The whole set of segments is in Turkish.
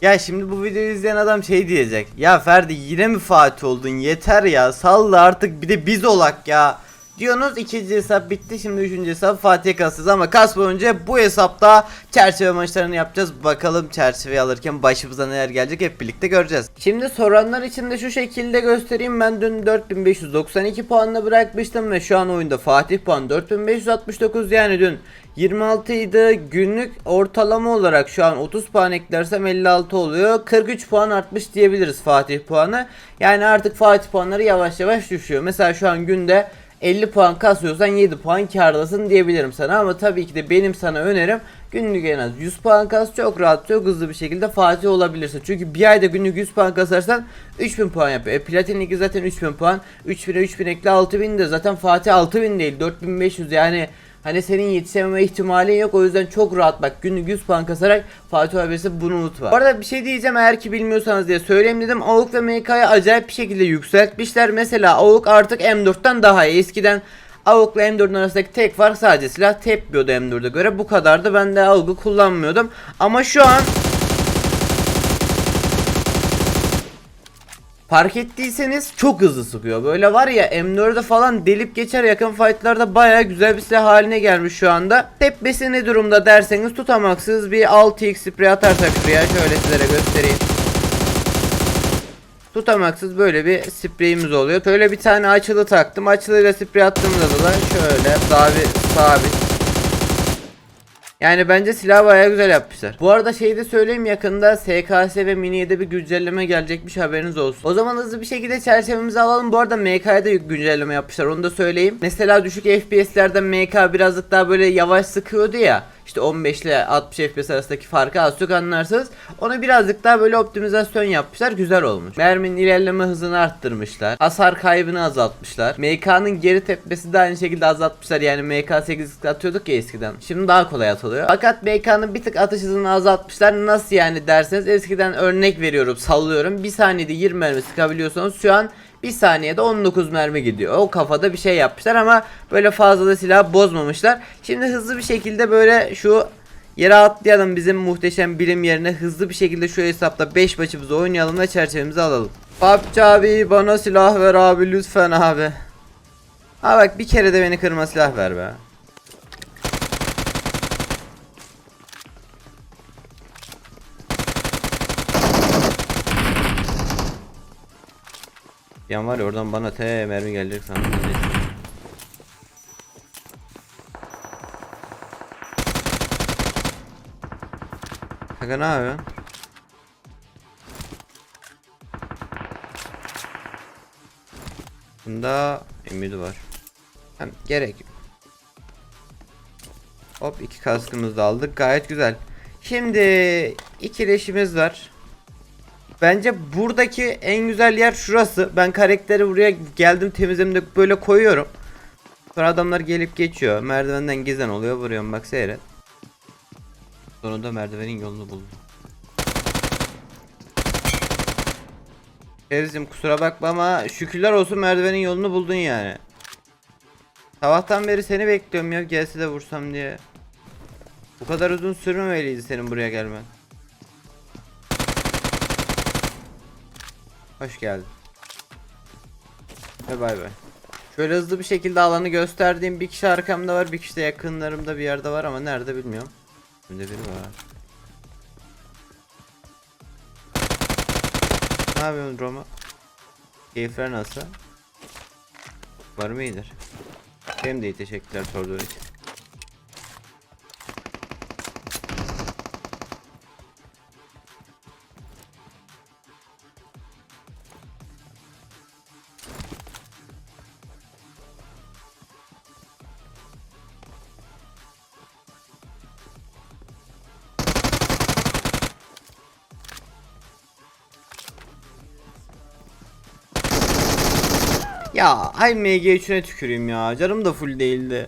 Ya şimdi bu videoyu izleyen adam şey diyecek. Ya Ferdi yine mi Fatih oldun? Yeter ya. Salla artık bir de biz olak ya. Diyorsunuz ikinci hesap bitti şimdi üçüncü hesap Fatih'e kasacağız ama kasmadan önce bu hesapta çerçeve maçlarını yapacağız. Bakalım çerçeveyi alırken başımıza neler gelecek hep birlikte göreceğiz. Şimdi soranlar için de şu şekilde göstereyim. Ben dün 4592 puanla bırakmıştım ve şu an oyunda Fatih puan 4569 yani dün 26 idi. Günlük ortalama olarak şu an 30 puan eklersem 56 oluyor. 43 puan artmış diyebiliriz Fatih puanı. Yani artık Fatih puanları yavaş yavaş düşüyor. Mesela şu an günde 50 puan kasıyorsan 7 puan kârdasın diyebilirim sana ama tabii ki de benim sana önerim günlük en az 100 puan kas çok rahat çok hızlı bir şekilde Fatih olabilirsin. Çünkü bir ayda günlük 100 puan kasarsan 3000 puan yapıyor. E, Platin Ligi zaten 3000 puan. 3000'e 3000 ekle 6000 de zaten Fatih 6000 değil 4500 yani Hani senin yetişememe ihtimalin yok o yüzden çok rahat bak günlük 100 puan kasarak Fatih abisi bunu unutma. Bu arada bir şey diyeceğim eğer ki bilmiyorsanız diye söyleyeyim dedim. AUK ve MK'yı acayip bir şekilde yükseltmişler. Mesela AUK artık M4'ten daha iyi. Eskiden AUK ile M4'ün arasındaki tek fark sadece silah tepmiyordu M4'e göre. Bu kadardı. Ben de AUK'u kullanmıyordum. Ama şu an Fark ettiyseniz çok hızlı sıkıyor. Böyle var ya M4'e falan delip geçer yakın fightlarda baya güzel bir silah haline gelmiş şu anda. Tepesi ne durumda derseniz tutamaksız bir 6x sprey atarsak şuraya şöyle sizlere göstereyim. Tutamaksız böyle bir spreyimiz oluyor. Şöyle bir tane açılı taktım. Açılıyla sprey attığımda da şöyle bir sabit yani bence silah bayağı güzel yapmışlar. Bu arada şey de söyleyeyim yakında SKS ve Mini'ye de bir güncelleme gelecekmiş haberiniz olsun. O zaman hızlı bir şekilde çerçevemizi alalım. Bu arada MK'ya da güncelleme yapmışlar onu da söyleyeyim. Mesela düşük FPS'lerden MK birazcık daha böyle yavaş sıkıyordu ya. İşte 15 ile 60 FPS arasındaki farkı az çok anlarsınız. Onu birazcık daha böyle optimizasyon yapmışlar. Güzel olmuş. Merminin ilerleme hızını arttırmışlar. Hasar kaybını azaltmışlar. MK'nın geri tepmesi de aynı şekilde azaltmışlar. Yani MK 8 atıyorduk ya eskiden. Şimdi daha kolay atılıyor. Fakat MK'nın bir tık atış hızını azaltmışlar. Nasıl yani derseniz eskiden örnek veriyorum sallıyorum. Bir saniyede 20 mermi sıkabiliyorsanız şu an bir saniyede 19 mermi gidiyor. O kafada bir şey yapmışlar ama böyle fazla da silah bozmamışlar. Şimdi hızlı bir şekilde böyle şu yere atlayalım bizim muhteşem birim yerine hızlı bir şekilde şu hesapta 5 maçımızı oynayalım ve çerçevemizi alalım. PUBG abi bana silah ver abi lütfen abi. Ha bak bir kere de beni kırma silah ver be. Yan var ya oradan bana te mermi gelecek sandım. Kanka ne yapıyorsun? Bunda ümidi var. Hem gerek. Hop iki kaskımızı da aldık. Gayet güzel. Şimdi iki leşimiz var. Bence buradaki en güzel yer şurası. Ben karakteri buraya geldim temizlemde böyle koyuyorum. Sonra adamlar gelip geçiyor. Merdivenden gezen oluyor. Vuruyorum bak seyret. Sonunda merdivenin yolunu buldum. Erizim kusura bakma ama şükürler olsun merdivenin yolunu buldun yani. Sabahtan beri seni bekliyorum ya gelse de vursam diye. Bu kadar uzun sürmemeliydi senin buraya gelmen. Hoş geldin. Ve bay bay. Şöyle hızlı bir şekilde alanı gösterdiğim bir kişi arkamda var, bir kişi de yakınlarımda bir yerde var ama nerede bilmiyorum. Önde biri var. Ne yapıyorsun Roma? Keyifler nasıl? Var mı iyidir? Benim de iyi teşekkürler sorduğun için. Ya ay MG3'üne tüküreyim ya. Canım da full değildi.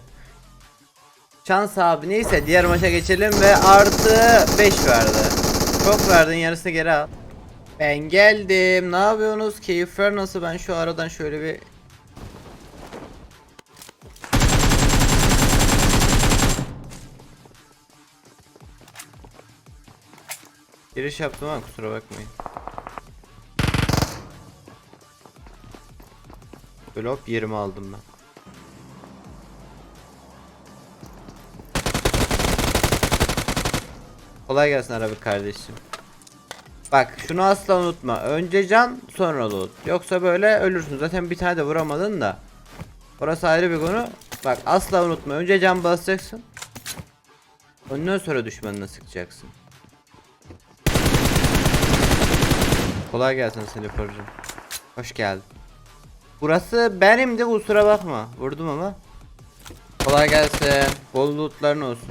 Şans abi neyse diğer maça geçelim ve artı 5 verdi. Çok verdin yarısını geri al. Ben geldim. Ne yapıyorsunuz? Keyifler nasıl? Ben şu aradan şöyle bir Giriş yaptım ama kusura bakmayın. Böyle hop yerimi aldım ben. Kolay gelsin Arabik kardeşim. Bak şunu asla unutma. Önce can sonra loot. Yoksa böyle ölürsün. Zaten bir tane de vuramadın da. Orası ayrı bir konu. Bak asla unutma. Önce can basacaksın. Ondan sonra düşmanına sıkacaksın. Kolay gelsin Seliporcu. Hoş geldin. Burası benim de kusura bakma. Vurdum ama. Kolay gelsin. Bol lootların olsun.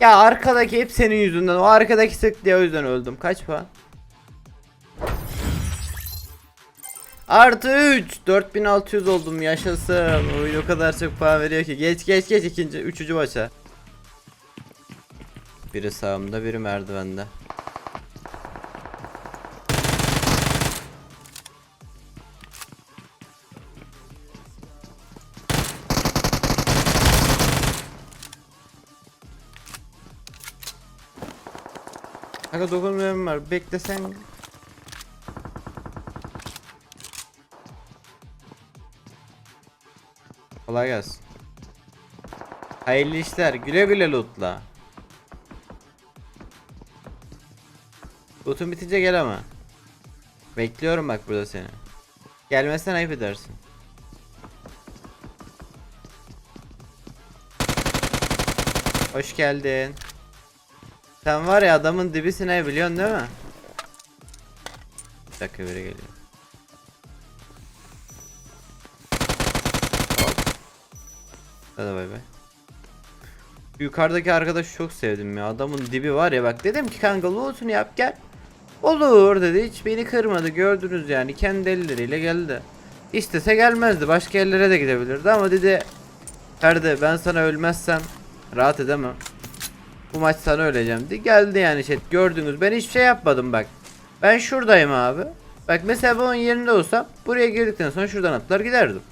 Ya arkadaki hep senin yüzünden. O arkadaki sık diye o yüzden öldüm. Kaç puan? Artı 3 4600 oldum yaşasın. Oyun o kadar çok puan veriyor ki. Geç geç geç ikinci üçüncü maça. Biri sağımda biri merdivende. Kanka dokunmuyorum var. Beklesen Kolay gelsin. Hayırlı işler. Güle güle lootla. Lootun bitince gel ama. Bekliyorum bak burada seni. Gelmezsen ayıp edersin. Hoş geldin. Sen var ya adamın dibisine biliyorsun değil mi? Bir dakika biri geliyor. Hadi bay bay. Yukarıdaki arkadaşı çok sevdim ya. Adamın dibi var ya bak dedim ki kanka loot'unu yap gel. Olur dedi hiç beni kırmadı gördünüz yani kendi elleriyle geldi. İstese gelmezdi başka yerlere de gidebilirdi ama dedi Ferdi ben sana ölmezsem rahat edemem. Bu maç sana öleceğim dedi. Geldi yani chat gördünüz ben hiçbir şey yapmadım bak. Ben şuradayım abi. Bak mesela ben onun yerinde olsam buraya girdikten sonra şuradan atlar giderdim.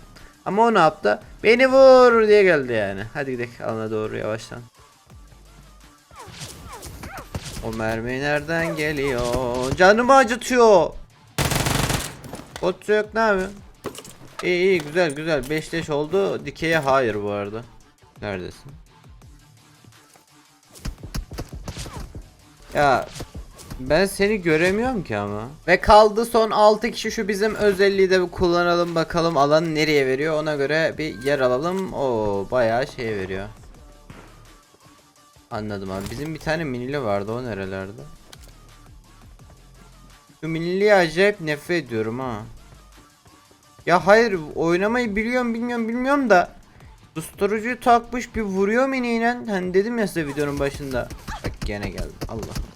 Ama o ne yaptı? Beni vur diye geldi yani. Hadi gidelim alana doğru yavaştan. O mermi nereden geliyor? Canımı acıtıyor. Bot yok ne yapıyor? İyi iyi güzel güzel 5 leş oldu. Dikeye hayır bu arada. Neredesin? Ya ben seni göremiyorum ki ama. Ve kaldı son 6 kişi şu bizim özelliği de kullanalım bakalım alan nereye veriyor ona göre bir yer alalım. O bayağı şey veriyor. Anladım abi. Bizim bir tane minili vardı o nerelerde? Şu miniliği acayip nefret ediyorum ha. Ya hayır oynamayı biliyorum bilmiyorum bilmiyorum da Susturucuyu takmış bir vuruyor miniyle Hani dedim ya size videonun başında Bak gene geldi Allah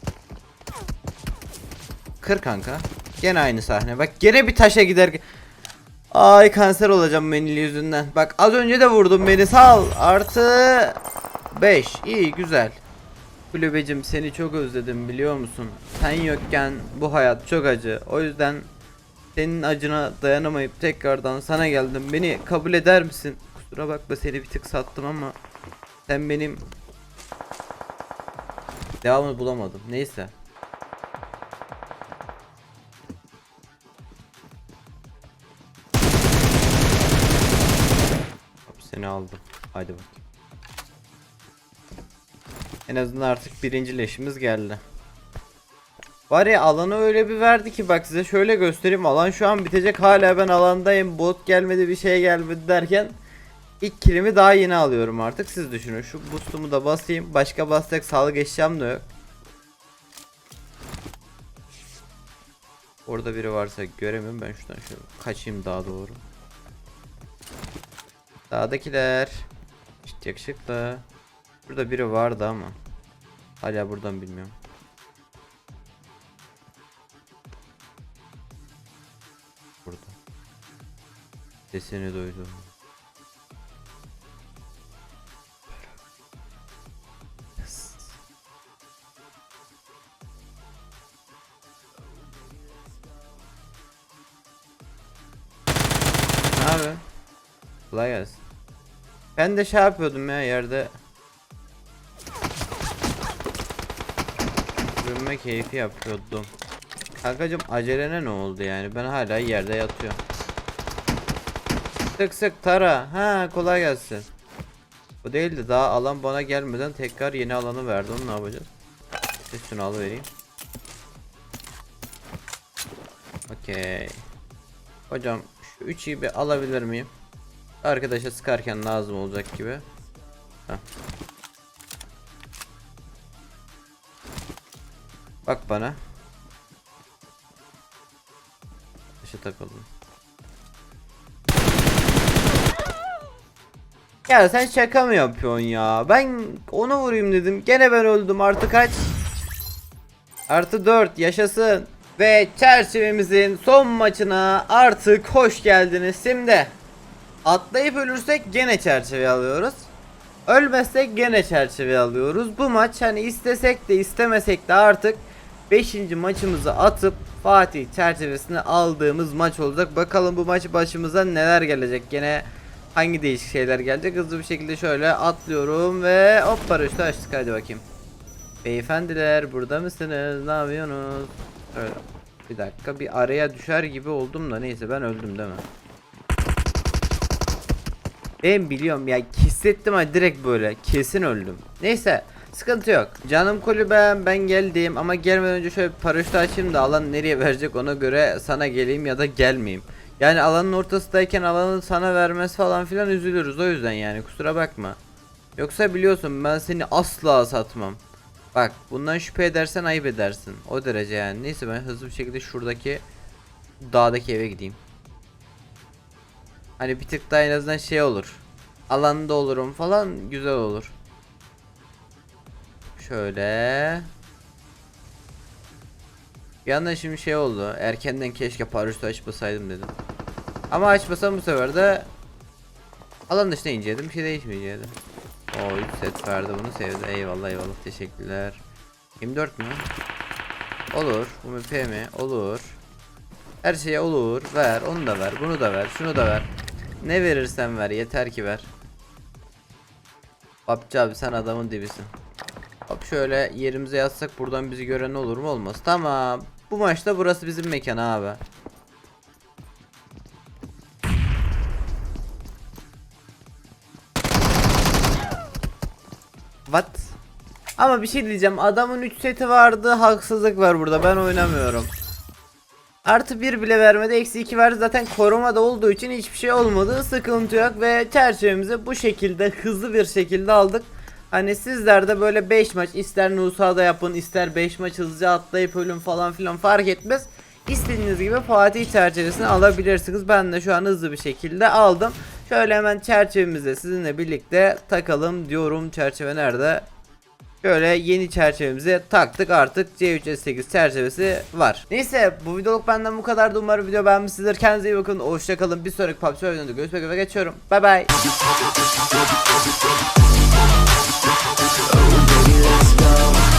Kır kanka. Gene aynı sahne. Bak gene bir taşa gider. Ay kanser olacağım menili yüzünden. Bak az önce de vurdum beni sal. Artı 5. İyi güzel. Kulübecim seni çok özledim biliyor musun? Sen yokken bu hayat çok acı. O yüzden senin acına dayanamayıp tekrardan sana geldim. Beni kabul eder misin? Kusura bakma seni bir tık sattım ama sen benim devamını bulamadım. Neyse. Seni aldım. Haydi bak. En azından artık birinci leşimiz geldi. Var ya alanı öyle bir verdi ki bak size şöyle göstereyim. Alan şu an bitecek hala ben alandayım. Bot gelmedi bir şey gelmedi derken ilk kilimi daha yeni alıyorum artık. Siz düşünün. Şu boost'umu da basayım. Başka basacak sağlık eşyam da yok. Orada biri varsa göremiyorum ben şuradan şöyle kaçayım daha doğru. Sağdakiler. İşte yakışıklı. Burada biri vardı ama. Hala buradan bilmiyorum. Burada. Sesini duydum. abi? Kolay gelsin. Ben de şey yapıyordum ya yerde. Sürünme keyfi yapıyordum. Kankacım acelene ne oldu yani? Ben hala yerde yatıyorum. Sık sık tara. Ha kolay gelsin. Bu değil de daha alan bana gelmeden tekrar yeni alanı verdi. Onu ne yapacağız? Üstünü alıvereyim. Okey. Hocam şu 3'ü bir alabilir miyim? Arkadaşa sıkarken lazım olacak gibi. Heh. Bak bana. Taşı takıldım. Ya sen şaka mı yapıyorsun ya? Ben onu vurayım dedim. Gene ben öldüm. Artı kaç? Artı 4 yaşasın. Ve çerçevemizin son maçına artık hoş geldiniz. Şimdi atlayıp ölürsek gene çerçeve alıyoruz. Ölmezsek gene çerçeve alıyoruz. Bu maç hani istesek de istemesek de artık 5. maçımızı atıp Fatih çerçevesini aldığımız maç olacak. Bakalım bu maç başımıza neler gelecek. Gene hangi değişik şeyler gelecek. Hızlı bir şekilde şöyle atlıyorum ve hop paraşütü açtık hadi bakayım. Beyefendiler burada mısınız? Ne yapıyorsunuz? Öyle. Bir dakika bir araya düşer gibi oldum da neyse ben öldüm değil mi? Ben biliyorum ya hissettim ha direkt böyle kesin öldüm. Neyse sıkıntı yok. Canım kulübem ben geldim ama gelmeden önce şöyle paraşütü açayım da alan nereye verecek ona göre sana geleyim ya da gelmeyeyim. Yani alanın ortasındayken alanı sana vermesi falan filan üzülürüz o yüzden yani kusura bakma. Yoksa biliyorsun ben seni asla satmam. Bak bundan şüphe edersen ayıp edersin. O derece yani. Neyse ben hızlı bir şekilde şuradaki dağdaki eve gideyim. Hani bir tık daha en azından şey olur. Alanda olurum falan güzel olur. Şöyle. Bir şimdi şey oldu. Erkenden keşke paraşütü açmasaydım dedim. Ama açmasam bu sefer de alan dışına inceldim. Bir şey değişmeyecekti. O 3 set verdi bunu sevdi. Eyvallah eyvallah teşekkürler. 24 mü? Olur. Bu MP mi? Olur. Her şeye olur. Ver. Onu da ver. Bunu da ver. Şunu da ver. Ne verirsen ver. Yeter ki ver. Babcı abi sen adamın dibisin. Hop şöyle yerimize yatsak buradan bizi gören olur mu olmaz. Tamam. Bu maçta burası bizim mekan abi. What? Ama bir şey diyeceğim. Adamın 3 seti vardı. Haksızlık var burada. Ben oynamıyorum. Artı 1 bile vermedi. Eksi 2 verdi. Zaten koruma da olduğu için hiçbir şey olmadı. Sıkıntı yok. Ve çerçevemizi bu şekilde hızlı bir şekilde aldık. Hani sizler de böyle 5 maç ister Nusa'da yapın ister 5 maç hızlıca atlayıp ölüm falan filan fark etmez. İstediğiniz gibi Fatih çerçevesini alabilirsiniz. Ben de şu an hızlı bir şekilde aldım. Şöyle hemen çerçevemize sizinle birlikte takalım diyorum. Çerçeve nerede? Şöyle yeni çerçevemize taktık artık C3S8 çerçevesi var. Neyse bu videoluk benden bu kadar. Umarım video beğenmişsinizdir. Kendinize iyi bakın. Hoşçakalın. Bir sonraki PUBG videoda görüşmek üzere. Geçiyorum. Bay bay. Oh, baby, let's go.